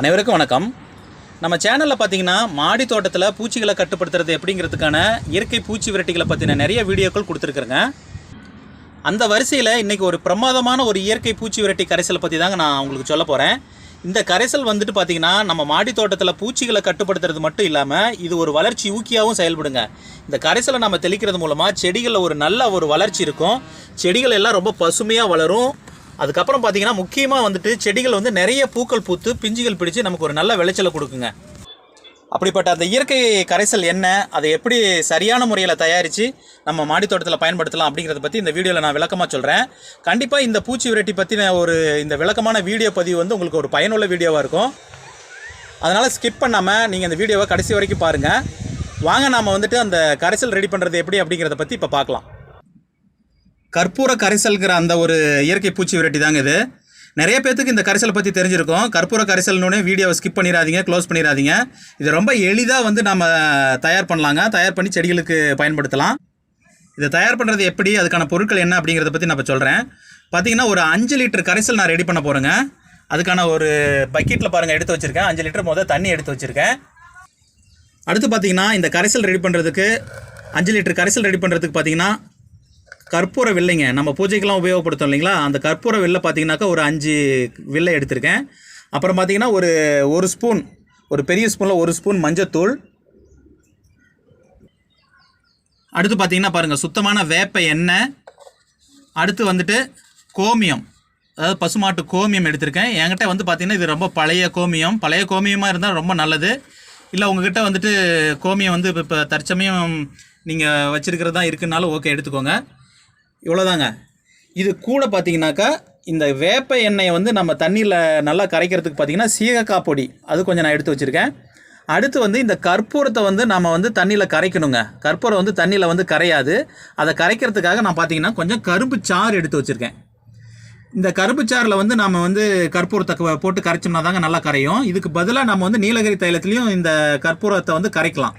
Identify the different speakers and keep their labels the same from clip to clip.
Speaker 1: அனைவருக்கும் வணக்கம். நம்ம சேனலில் பார்த்தீங்கன்னா மாடி தோட்டத்தில் பூச்சிகளை கட்டுப்படுத்துறது எப்படிங்கிறதுக்கான இயற்கை பூச்சி விரட்டிகளை பற்றின நிறைய வீடியோக்கள் கொடுத்துருக்குறேங்க. அந்த வரிசையில் இன்றைக்கி ஒரு பிரமாதமான ஒரு இயற்கை பூச்சி விரட்டி கரைசலை பற்றி தாங்க நான் உங்களுக்கு சொல்ல போகிறேன் இந்த கரைசல் வந்துட்டு பார்த்தீங்கன்னா நம்ம மாடி தோட்டத்தில் பூச்சிகளை கட்டுப்படுத்துறது மட்டும் இல்லாமல் இது ஒரு வளர்ச்சி ஊக்கியாகவும் செயல்படுங்க. இந்த கரைசலை நம்ம தெளிக்கிறது மூலமாக செடிகளில் ஒரு நல்ல ஒரு வளர்ச்சி இருக்கும். செடிகள் எல்லாம் ரொம்ப பசுமையாக வளரும். அதுக்கப்புறம் பார்த்தீங்கன்னா முக்கியமாக வந்துட்டு செடிகள் வந்து நிறைய பூக்கள் பூத்து பிஞ்சுகள் பிடிச்சு நமக்கு ஒரு நல்ல விளைச்சலை கொடுக்குங்க. அப்படிப்பட்ட அந்த இயற்கை கரைசல் என்ன அதை எப்படி சரியான முறையில் தயாரித்து நம்ம மாடித்தோட்டத்தில் பயன்படுத்தலாம் அப்படிங்கிறத பற்றி இந்த வீடியோவில் நான் விளக்கமாக சொல்கிறேன் கண்டிப்பாக இந்த பூச்சி விரட்டி பற்றின ஒரு இந்த விளக்கமான வீடியோ பதிவு வந்து உங்களுக்கு ஒரு பயனுள்ள வீடியோவாக இருக்கும். அதனால் ஸ்கிப் பண்ணாமல் நீங்கள் இந்த வீடியோவை கடைசி வரைக்கும் பாருங்கள் வாங்க நாம் வந்துட்டு அந்த கரைசல் ரெடி பண்ணுறது எப்படி அப்படிங்கிறத பற்றி இப்போ பார்க்கலாம் கற்பூர கரைசல்கிற அந்த ஒரு இயற்கை பூச்சி விரட்டி தாங்க இது. நிறைய பேர்த்துக்கு இந்த கரைசலை பற்றி தெரிஞ்சிருக்கும். கற்பூர கரைசல்னு வீடியோவை ஸ்கிப் பண்ணிடாதீங்க க்ளோஸ் பண்ணிடாதீங்க இது ரொம்ப எளிதாக வந்து நம்ம தயார் பண்ணலாங்க. தயார் பண்ணி செடிகளுக்கு பயன்படுத்தலாம். இதை தயார் பண்ணுறது எப்படி அதுக்கான பொருட்கள் என்ன அப்படிங்கிறத பற்றி நான் இப்போ சொல்கிறேன் பார்த்தீங்கன்னா ஒரு அஞ்சு லிட்டர் கரைசல் நான் ரெடி பண்ண போகிறேங்க அதுக்கான ஒரு பக்கெட்டில் பாருங்கள் எடுத்து வச்சுருக்கேன். அஞ்சு லிட்டர் முதல் தண்ணி எடுத்து வச்சுருக்கேன். அடுத்து பார்த்தீங்கன்னா இந்த கரைசல் ரெடி பண்ணுறதுக்கு அஞ்சு லிட்டர் கரைசல் ரெடி பண்ணுறதுக்கு பார்த்தீங்கன்னா கற்பூர வில்லைங்க. நம்ம பூஜைக்கெல்லாம் உபயோகப்படுத்தோம் இல்லைங்களா? அந்த கற்பூர வில்லை பார்த்தீங்கன்னாக்கா ஒரு அஞ்சு வில்லை எடுத்திருக்கேன். அப்புறம் பார்த்தீங்கன்னா ஒரு ஒரு ஸ்பூன் ஒரு பெரிய ஸ்பூனில் ஒரு ஸ்பூன் மஞ்சத்தூள். அடுத்து பார்த்தீங்கன்னா பாருங்கள் சுத்தமான வேப்ப எண்ணெய். அடுத்து வந்துட்டு கோமியம். அதாவது பசுமாட்டு கோமியம் எடுத்திருக்கேன். என்கிட்ட வந்து பார்த்திங்கன்னா இது ரொம்ப பழைய கோமியம். பழைய கோமியமாக இருந்தால் ரொம்ப நல்லது. இல்லை உங்ககிட்ட வந்துட்டு கோமியம் வந்து இப்போ இப்போ தற்சமயம் நீங்கள் வச்சுருக்கிறது தான் இருக்குனாலும் ஓகே எடுத்துக்கோங்க. இவ்வளோதாங்க இது கூட பார்த்தீங்கன்னாக்கா இந்த வேப்ப எண்ணெயை வந்து நம்ம தண்ணியில் நல்லா கரைக்கிறதுக்கு பார்த்தீங்கன்னா சீகக்காய் பொடி. அது கொஞ்சம் நான் எடுத்து வச்சுருக்கேன். அடுத்து வந்து இந்த கற்பூரத்தை வந்து நம்ம வந்து தண்ணியில் கரைக்கணுங்க. கற்பூரம் வந்து தண்ணியில் வந்து கரையாது. அதை கரைக்கிறதுக்காக நான் பார்த்தீங்கன்னா கொஞ்சம் கரும்பு சாறு எடுத்து வச்சுருக்கேன். இந்த கரும்பு சாறில் வந்து நம்ம வந்து கற்பூரத்தை போட்டு கரைச்சோம்னா தாங்க நல்லா கரையும். இதுக்கு பதிலாக நம்ம வந்து நீலகிரி தைலத்துலேயும் இந்த கற்பூரத்தை வந்து கரைக்கலாம்.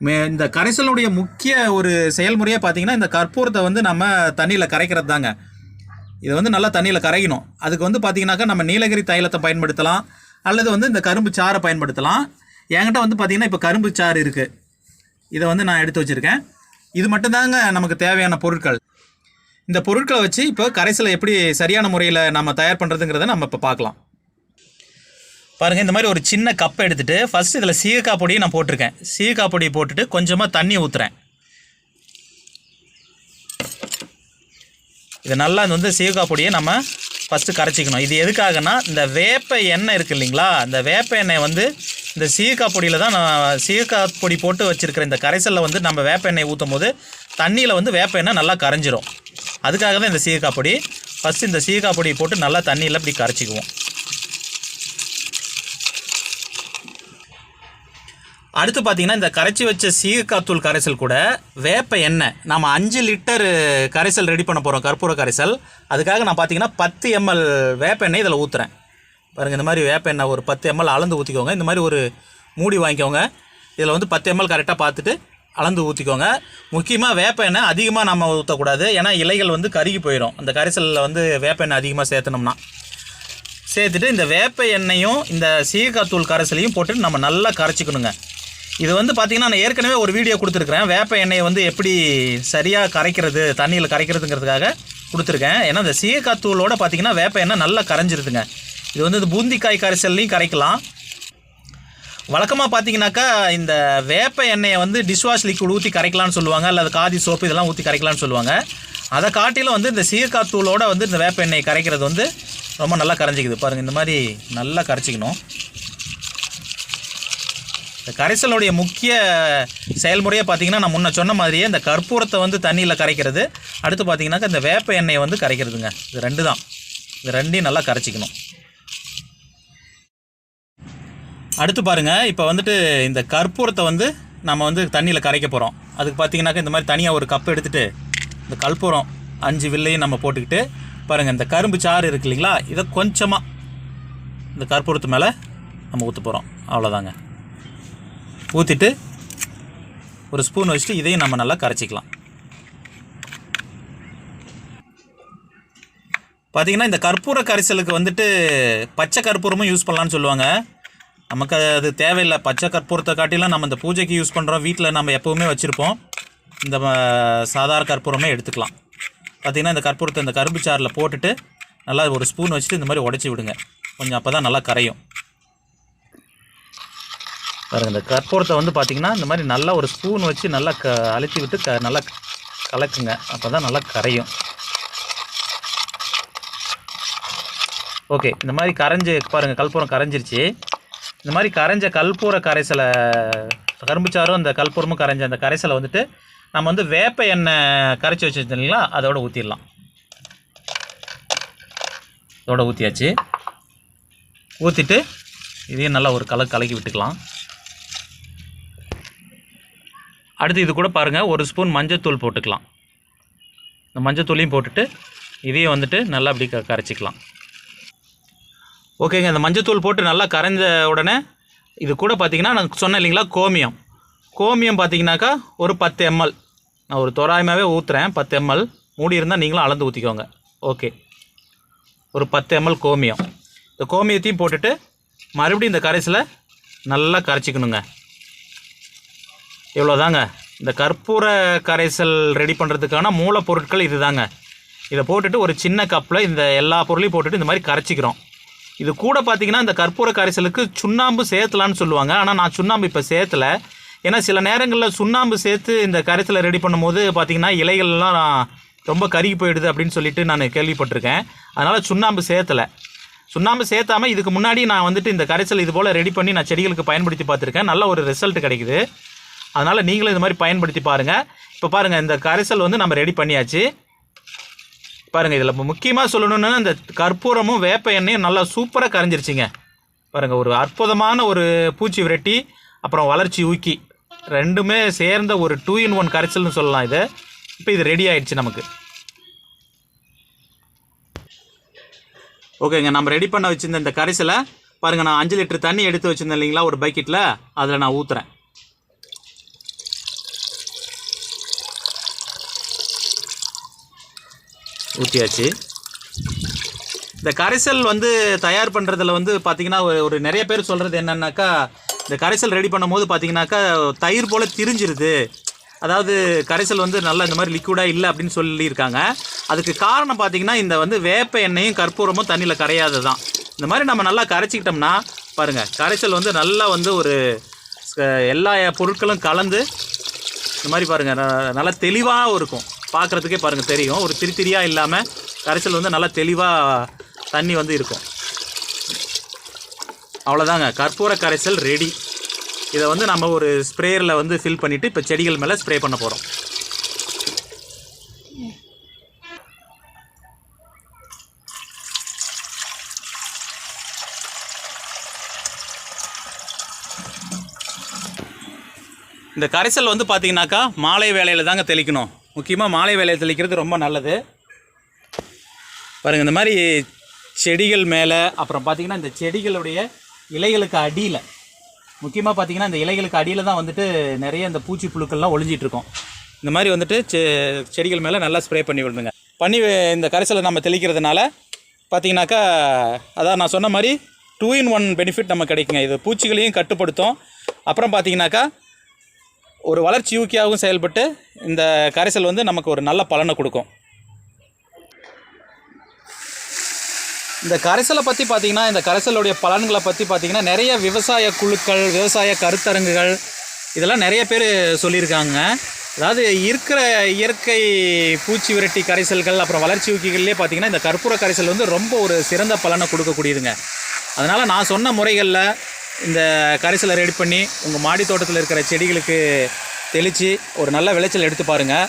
Speaker 1: இந்த கரைசலுடைய முக்கிய ஒரு செயல்முறையாக பார்த்தீங்கன்னா இந்த கற்பூரத்தை வந்து நம்ம தண்ணியில் கரைக்கிறது தாங்க இதை வந்து நல்லா தண்ணியில் கரைக்கணும் அதுக்கு வந்து பார்த்தீங்கன்னாக்கா நம்ம நீலகிரி தைலத்தை பயன்படுத்தலாம். அல்லது வந்து இந்த கரும்பு சாறை பயன்படுத்தலாம். என்கிட்ட வந்து பார்த்தீங்கன்னா இப்போ கரும்பு சாறு இருக்குது இதை வந்து நான் எடுத்து வச்சுருக்கேன். இது மட்டும்தாங்க நமக்கு தேவையான பொருட்கள். இந்த பொருட்களை வச்சு இப்போ கரைசலை எப்படி சரியான முறையில் நம்ம தயார் பண்ணுறதுங்கிறத நம்ம இப்போ பார்க்கலாம் பாருங்கள் இந்த மாதிரி ஒரு சின்ன கப்பை எடுத்துகிட்டு ஃபஸ்ட்டு இதில் சீகக்காய் பொடியை நான் போட்டிருக்கேன். சீகக்காய் பொடியை போட்டுட்டு கொஞ்சமாக தண்ணி ஊற்றுறேன் இது நல்லா இது வந்து சீகக்காய் பொடியை நம்ம ஃபஸ்ட்டு கரைச்சிக்கணும். இது எதுக்காகனா இந்த வேப்ப எண்ணெய் இருக்குது இல்லைங்களா? இந்த வேப்ப எண்ணெய் வந்து இந்த சீகக்காய் பொடியில் தான் நான் சீகக்காய் பொடி போட்டு வச்சுருக்கிற இந்த கரைசலில் வந்து நம்ம வேப்ப எண்ணெய் ஊற்றும் போது தண்ணியில் வந்து வேப்ப எண்ணெய் நல்லா கரைஞ்சிரும். அதுக்காக தான் இந்த சீகக்காய் பொடி. ஃபஸ்ட்டு இந்த சீகக்காய் பொடியை போட்டு நல்லா தண்ணியில் இப்படி கரைச்சிக்குவோம். அடுத்து பார்த்தீங்கன்னா இந்த கரைச்சி வச்ச சீகக்காத்தூள் கரைசல் கூட வேப்ப எண்ணெய். நம்ம அஞ்சு லிட்டர் கரைசல் ரெடி பண்ண போகிறோம் கற்பூர கரைசல். அதுக்காக நான் பார்த்தீங்கன்னா பத்து எம்எல் வேப்ப எண்ணெய் இதில் ஊற்றுறேன் பாருங்கள் இந்த மாதிரி வேப்ப எண்ணெய் ஒரு பத்து எம்எல் அளந்து ஊற்றிக்கோங்க இந்த மாதிரி ஒரு மூடி வாங்கிக்கோங்க. இதில் வந்து பத்து எம்எல் கரெக்டாக பார்த்துட்டு அளந்து ஊற்றிக்கோங்க முக்கியமாக வேப்ப எண்ணெய் அதிகமாக நம்ம ஊற்றக்கூடாது ஏன்னா இலைகள் வந்து கருகி போயிடும் அந்த கரைசலில் வந்து வேப்ப எண்ணெய் அதிகமாக சேர்த்தனோம்னா. சேர்த்துட்டு இந்த வேப்ப எண்ணெயும் இந்த சீகக்காத்தூள் கரைசலையும் போட்டு நம்ம நல்லா கரைச்சிக்கணுங்க. இது வந்து பார்த்திங்கன்னா நான் ஏற்கனவே ஒரு வீடியோ கொடுத்துருக்குறேன். வேப்ப எண்ணெயை வந்து எப்படி சரியாக கரைக்கிறது தண்ணியில் கரைக்கிறதுங்கிறதுக்காக கொடுத்துருக்கேன். ஏன்னா இந்த சீகக்காத்தூளோட பார்த்திங்கன்னா வேப்ப எண்ணெய் நல்லா கரைஞ்சிருதுங்க. இது வந்து இந்த பூந்திக்காய் கரைசல்லையும் கரைக்கலாம். வழக்கமாக பார்த்தீங்கன்னாக்கா இந்த வேப்ப எண்ணெயை வந்து டிஷ்வாஷ் லிக்விட் ஊற்றி கரைக்கலாம்னு சொல்லுவாங்க அல்லது காதி சோப்பு இதெல்லாம் ஊற்றி கரைக்கலாம்னு சொல்லுவாங்க. அதை காட்டிலும் வந்து இந்த சீயக்காத்தூளோட வந்து இந்த வேப்ப எண்ணெயை கரைக்கிறது வந்து ரொம்ப நல்லா கரைஞ்சிக்குது. பாருங்கள் இந்த மாதிரி நல்லா கரைச்சிக்கணும். இந்த கரைசலுடைய முக்கிய செயல்முறையை பார்த்தீங்கன்னா நான் முன்ன சொன்ன மாதிரியே இந்த கற்பூரத்தை வந்து தண்ணியில் கரைக்கிறது. அடுத்து பார்த்திங்கனாக்கா இந்த வேப்ப எண்ணெயை வந்து கரைக்கிறதுங்க. இது ரெண்டு தான். இது ரெண்டையும் நல்லா கரைச்சிக்கணும். அடுத்து பாருங்க இப்போ வந்துட்டு இந்த கற்பூரத்தை வந்து நம்ம வந்து தண்ணியில் கரைக்க போகிறோம் அதுக்கு பார்த்தீங்கன்னாக்கா இந்த மாதிரி தனியாக ஒரு கப் எடுத்துகிட்டு இந்த கற்பூரம் அஞ்சு வில்லையும் நம்ம போட்டுக்கிட்டு பாருங்கள் இந்த கரும்பு சாறு இருக்கு இல்லைங்களா? இதை கொஞ்சமாக இந்த கற்பூரத்து மேலே நம்ம ஊற்ற போகிறோம் அவ்வளோதாங்க ஊற்றிட்டு ஒரு ஸ்பூன் வச்சுட்டு இதையும் நம்ம நல்லா கரைச்சிக்கலாம். பார்த்தீங்கன்னா இந்த கற்பூர கரைசலுக்கு வந்துட்டு பச்சை கற்பூரமும் யூஸ் பண்ணலான்னு சொல்லுவாங்க. நமக்கு அது தேவையில்லை. பச்சை கற்பூரத்தை காட்டிலாம் நம்ம இந்த பூஜைக்கு யூஸ் பண்ணுறோம் வீட்டில் நம்ம எப்போவுமே வச்சுருப்போம். இந்த சாதாரண கற்பூரமே எடுத்துக்கலாம். பார்த்திங்கன்னா இந்த கற்பூரத்தை இந்த கரும்பு சாறில் போட்டுட்டு நல்லா ஒரு ஸ்பூன் வச்சுட்டு இந்த மாதிரி உடச்சி விடுங்க. கொஞ்சம் அப்போ தான் நல்லா கரையும். பாருங்க இந்த கற்பூரத்தை வந்து பார்த்திங்கன்னா இந்த மாதிரி நல்லா ஒரு ஸ்பூன் வச்சு நல்லா க அழுத்தி விட்டு க நல்லா கலக்குங்க. அப்போ தான் நல்லா கரையும். ஓகே இந்த மாதிரி கரைஞ்சி பாருங்கள் கற்பூரம் கரைஞ்சிருச்சு. இந்த மாதிரி கரைஞ்ச கற்பூர கரைசலை கரும்புச்சாரும் அந்த கற்பூரமும் கரைஞ்ச அந்த கரைசலை வந்துட்டு நம்ம வந்து வேப்ப எண்ணெய் கரைச்சி வச்சுருந்தோம் இல்லைங்களா? அதோட ஊற்றிடலாம் இதோட ஊற்றியாச்சு ஊற்றிட்டு இதையும் நல்லா ஒரு கலக்கு கலக்கி விட்டுக்கலாம். அடுத்து இது கூட பாருங்கள் ஒரு ஸ்பூன் மஞ்சத்தூள் போட்டுக்கலாம். இந்த மஞ்சத்தூளையும் போட்டுட்டு இதையும் வந்துட்டு நல்லா அப்படி க கரைச்சிக்கலாம். ஓகேங்க இந்த மஞ்சத்தூள் போட்டு நல்லா கரைஞ்ச உடனே இது கூட பார்த்தீங்கன்னா நான் சொன்னேன் இல்லைங்களா கோமியம். கோமியம் பார்த்தீங்கன்னாக்கா ஒரு பத்து எம்எல். நான் ஒரு தோராயமாகவே ஊற்றுறேன் பத்து எம்எல். மூடி இருந்தால் நீங்களும் அளந்து ஊற்றிக்கோங்க ஓகே. ஒரு பத்து எம்எல் கோமியம். இந்த கோமியத்தையும் போட்டுட்டு மறுபடியும் இந்த கரைசலை நல்லா கரைச்சிக்கணுங்க. இவ்வளோதாங்க இந்த கற்பூர கரைசல் ரெடி பண்ணுறதுக்கான மூலப்பொருட்கள் இதுதாங்க. இதை போட்டுட்டு ஒரு சின்ன கப்பில் இந்த எல்லா பொருளையும் போட்டுட்டு இந்த மாதிரி கரைச்சிக்கிறோம். இது கூட பார்த்தீங்கன்னா இந்த கற்பூர கரைசலுக்கு சுண்ணாம்பு சேர்த்தலான்னு சொல்லுவாங்க. ஆனால் நான் சுண்ணாம்பு இப்போ சேர்த்தலை. ஏன்னா சில நேரங்களில் சுண்ணாம்பு சேர்த்து இந்த கரைசலை ரெடி பண்ணும்போது பார்த்தீங்கன்னா இலைகள்லாம் ரொம்ப கருகி போயிடுது அப்படின்னு சொல்லிட்டு நான் கேள்விப்பட்டிருக்கேன். அதனால் சுண்ணாம்பு சேர்த்தலை. சுண்ணாம்பு சேர்த்தாம இதுக்கு முன்னாடி நான் வந்துட்டு இந்த கரைசல் இது போல் ரெடி பண்ணி நான் செடிகளுக்கு பயன்படுத்தி பார்த்துருக்கேன். நல்ல ஒரு ரிசல்ட் கிடைக்குது. அதனால் நீங்களும் இது மாதிரி பயன்படுத்தி பாருங்கள் இப்போ பாருங்கள் இந்த கரைசல் வந்து நம்ம ரெடி பண்ணியாச்சு. பாருங்கள் இதில் முக்கியமாக சொல்லணும்னா இந்த கற்பூரமும் வேப்ப எண்ணெயும் நல்லா சூப்பராக கரைஞ்சிருச்சிங்க. பாருங்கள் ஒரு அற்புதமான ஒரு பூச்சி விரட்டி அப்புறம் வளர்ச்சி ஊக்கி. ரெண்டுமே சேர்ந்த ஒரு டூ இன் ஒன் கரைசல்னு சொல்லலாம் இது. இப்போ இது ரெடி ஆயிடுச்சு நமக்கு. ஓகேங்க நம்ம ரெடி பண்ண வச்சுருந்த இந்த கரைசலை பாருங்கள் நான் அஞ்சு லிட்டர் தண்ணி எடுத்து வச்சுருந்தேன் இல்லைங்களா ஒரு பக்கெட்டில் அதில் நான் ஊற்றுறேன் ஊற்றியாச்சு இந்த கரைசல் வந்து தயார் பண்ணுறதுல வந்து பார்த்தீங்கன்னா ஒரு நிறைய பேர் சொல்கிறது என்னன்னாக்கா இந்த கரைசல் ரெடி பண்ணும்போது பார்த்திங்கனாக்கா தயிர் போல் திரிஞ்சிருது. அதாவது கரைசல் வந்து நல்லா இந்த மாதிரி லிக்விடாக இல்லை அப்படின்னு சொல்லியிருக்காங்க. அதுக்கு காரணம் பார்த்தீங்கன்னா இந்த வந்து வேப்ப எண்ணெயும் கற்பூரமும் தண்ணியில் கரையாது தான் இந்த மாதிரி நம்ம நல்லா கரைச்சிக்கிட்டோம்னா பாருங்கள் கரைசல் வந்து நல்லா வந்து ஒரு எல்லா பொருட்களும் கலந்து இந்த மாதிரி பாருங்கள் நல்லா தெளிவாகவும் இருக்கும். பார்க்குறதுக்கே பாருங்கள் தெரியும். ஒரு திரி திரியாக இல்லாமல் கரைசல் வந்து நல்லா தெளிவாக தண்ணி வந்து இருக்கும். அவ்வளோதாங்க கற்பூர கரைசல் ரெடி இதை வந்து நம்ம ஒரு ஸ்ப்ரேயரில் வந்து ஃபில் பண்ணிவிட்டு இப்போ செடிகள் மேலே ஸ்ப்ரே பண்ண போகிறோம் இந்த கரைசல் வந்து பார்த்தீங்கன்னாக்கா மாலை வேலையில் தாங்க தெளிக்கணும். முக்கியமாக மாலை வேலையை தெளிக்கிறது ரொம்ப நல்லது. பாருங்கள் இந்த மாதிரி செடிகள் மேலே அப்புறம் பார்த்தீங்கன்னா இந்த செடிகளுடைய இலைகளுக்கு அடியில் முக்கியமாக பார்த்தீங்கன்னா இந்த இலைகளுக்கு அடியில் தான் வந்துட்டு நிறைய இந்த பூச்சி புழுக்கள்லாம் ஒளிஞ்சிட்டுருக்கும் இந்த மாதிரி வந்துட்டு செ செடிகள் மேலே நல்லா ஸ்ப்ரே பண்ணி விடுங்க பண்ணி இந்த கரைசலை நம்ம தெளிக்கிறதுனால பார்த்தீங்கன்னாக்கா அதான் நான் சொன்ன மாதிரி டூ இன் ஒன் பெனிஃபிட் நம்ம கிடைக்குங்க. இது பூச்சிகளையும் கட்டுப்படுத்தும். அப்புறம் பார்த்தீங்கன்னாக்கா ஒரு வளர்ச்சி ஊக்கியாகவும் செயல்பட்டு இந்த கரைசல் வந்து நமக்கு ஒரு நல்ல பலனை கொடுக்கும். இந்த கரைசலை பற்றி பார்த்திங்கன்னா இந்த கரைசலுடைய பலன்களை பற்றி பார்த்திங்கன்னா நிறைய விவசாய குழுக்கள் விவசாய கருத்தரங்குகள் இதெல்லாம் நிறைய பேர் சொல்லியிருக்காங்க. அதாவது இருக்கிற இயற்கை பூச்சி விரட்டி கரைசல்கள் அப்புறம் வளர்ச்சி ஊக்கிகள்லேயே பார்த்தீங்கன்னா இந்த கற்பூர கரைசல் வந்து ரொம்ப ஒரு சிறந்த பலனை கொடுக்கக்கூடியதுங்க. அதனால் நான் சொன்ன முறைகளில் இந்த கரைசலை ரெடி பண்ணி உங்கள் மாடி தோட்டத்தில் இருக்கிற செடிகளுக்கு தெளித்து ஒரு நல்ல விளைச்சல் எடுத்து பாருங்கள்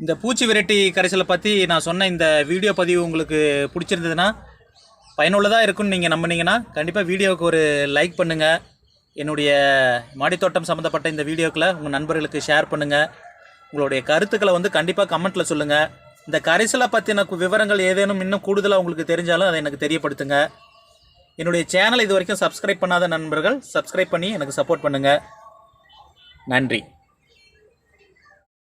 Speaker 1: இந்த பூச்சி விரட்டி கரைசலை பற்றி நான் சொன்ன இந்த வீடியோ பதிவு உங்களுக்கு பிடிச்சிருந்ததுன்னா பயனுள்ளதாக இருக்கும்னு நீங்கள் நம்புனீங்கன்னா கண்டிப்பாக வீடியோவுக்கு ஒரு லைக் பண்ணுங்கள் என்னுடைய மாடித்தோட்டம் சம்மந்தப்பட்ட இந்த வீடியோக்களை உங்கள் நண்பர்களுக்கு ஷேர் பண்ணுங்கள் உங்களுடைய கருத்துக்களை வந்து கண்டிப்பாக கமெண்ட்டில் சொல்லுங்கள் இந்த கரைசலை பற்றின விவரங்கள் ஏதேனும் இன்னும் கூடுதலாக உங்களுக்கு தெரிஞ்சாலும் அதை எனக்கு தெரியப்படுத்துங்க. என்னுடைய சேனல் இது வரைக்கும் சப்ஸ்கிரைப் பண்ணாத நண்பர்கள் சப்ஸ்கிரைப் பண்ணி எனக்கு சப்போர்ட் பண்ணுங்கள் நன்றி.